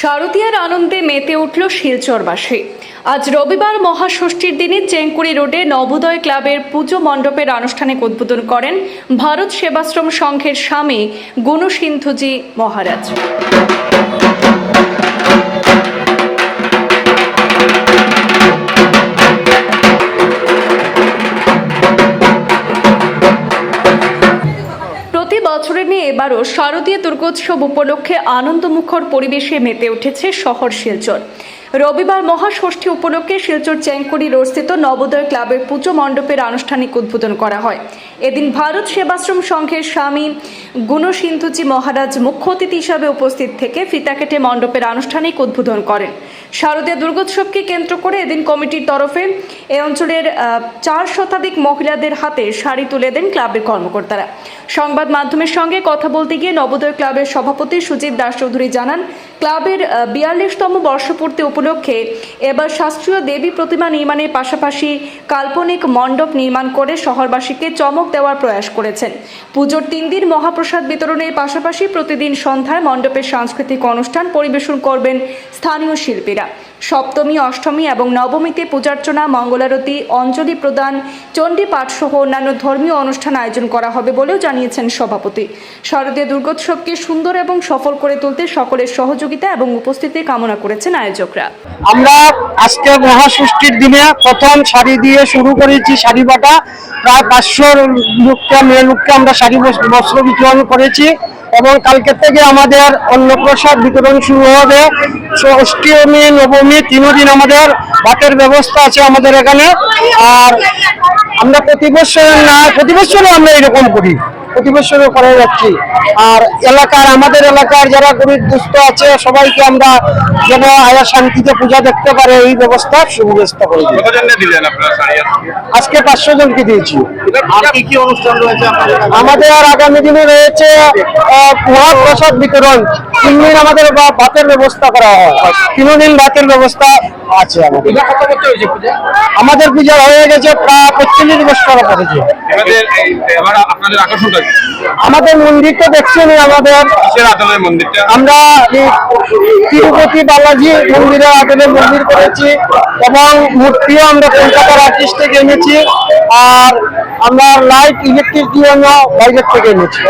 শারদীয়ার আনন্দে মেতে উঠল শিলচরবাসী। আজ রবিবার মহাষষ্ঠীর দিনে চেঙ্কুড়ি রোডে নবোদয় ক্লাবের পুজো মণ্ডপের আনুষ্ঠানিক উদ্বোধন করেন ভারত সেবাশ্রম সংঘের স্বামী গুণসিন্ধুজি মহারাজ। বছরের এবারও শারদীয় দুর্গোৎসব উপলক্ষে আনন্দমুখর পরিবেশে মেতে উঠেছে শহর শিলচর। রবিবার মহাষষ্ঠী উপলক্ষে শিলচর চ্যাংকুড়ি রোডস্থিত নবোদয় ক্লাবের পুজো মণ্ডপের আনুষ্ঠানিক উদ্বোধন করা হয়। এদিন ভারত সেবাশ্রম সংঘের স্বামী গুণসিন্ধুজি মহারাজ মুখ্য অতিথি হিসাবে উপস্থিত থেকে ফিতা কেটে মণ্ডপের আনুষ্ঠানিক উদ্বোধন করেন। শারদীয় দুর্গোৎসবকে কেন্দ্র করে এদিন কমিটির তরফে এ অঞ্চলের চার শতাধিক মহিলাদের হাতে শাড়ি তুলে দেন ক্লাবের কর্মকর্তারা। সংবাদ মাধ্যমের সঙ্গে কথা বলতে গিয়ে নবোদয় ক্লাবের সভাপতি সুজিত দাস চৌধুরী জানান, ক্লাবের বিয়াল্লিশতম বর্ষপূর্তি উপলক্ষে এবার শাস্ত্রীয় দেবী প্রতিমা নির্মাণের পাশাপাশি কাল্পনিক মণ্ডপ নির্মাণ করে শহরবাসীকে চমক দেওয়ার প্রয়াস করেছেন। পুজোর তিন দিন মহাপ্রসাদ বিতরণের পাশাপাশি প্রতিদিন সন্ধ্যায় মণ্ডপের সাংস্কৃতিক অনুষ্ঠান পরিবেশন করবেন স্থানীয় শিল্পীরা। সপ্তমী, অষ্টমী এবং নবমীতে পূজার্চনা, মঙ্গলারতি, অঞ্জলি প্রদান, চণ্ডী পাঠ সহ অন্যান্য ধর্মীয় অনুষ্ঠান আয়োজন করা হবে বলেও জানিয়েছেন সভাপতি। শারদীয় দুর্গোৎসবকে সুন্দর এবং সফল করে তুলতে সকলের সহযোগিতা এবং উপস্থিতি কামনা করেছেন আয়োজকরা। আমরা আজকে মহাষষ্ঠীর দিনে প্রথম শাড়ি দিয়ে শুরু করেছি শাড়ি বাটা। প্রায় পাঁচশো লোককে মেয়ে লোককে আমরা শাড়ি বস্ত্র বিতরণ করেছি এবং কালকে থেকে আমাদের অন্নপ্রসাদ বিতরণ শুরু হবে। অষ্টমী নবমী তিনও দিন আমাদের বাটের ব্যবস্থা আছে আমাদের এখানে। আর আমরা প্রতি বছর না, প্রতি বছরও আমরা এরকম করি। প্রতি বছরও করে যাচ্ছি আর এলাকার আমাদের এলাকার যারা গরিব দুস্থ আছে সবাইকে আমরা যেন আয়া শান্তিতে পূজা দেখতে পারে এই ব্যবস্থা সুব্যবস্থা করে দিই দিলেন আজকে? পাঁচশো জনকে দিয়েছি আর কি কি অনুষ্ঠান রয়েছে আপনাদের এখানে? আমাদের আগামী দিনে রয়েছে আহ, মহাপ্রসাদ বিতরণ তিন দিন আমাদের ভাতের ব্যবস্থা করা হয়। তিন দিন ভাতের ব্যবস্থা আছে আমাদের। পূজা? আমাদের হয়ে গেছে প্রায় পঁয়তাল্লিশ বছর পড়েছে এবারে এই- এবার আপনাদের আকর্ষণটা কি? আমাদের মন্দিরটা দেখছেন আমাদের। আমরা তিরুপতি বালাজি মন্দিরে আদলে মন্দির করেছি এবং মূর্তিও আমরা কলকাতার আর্টিস্ট থেকে এনেছি আর আমরা লাইট ইলেকট্রিক দিয়ে আমরা বাইরের থেকে এনেছি।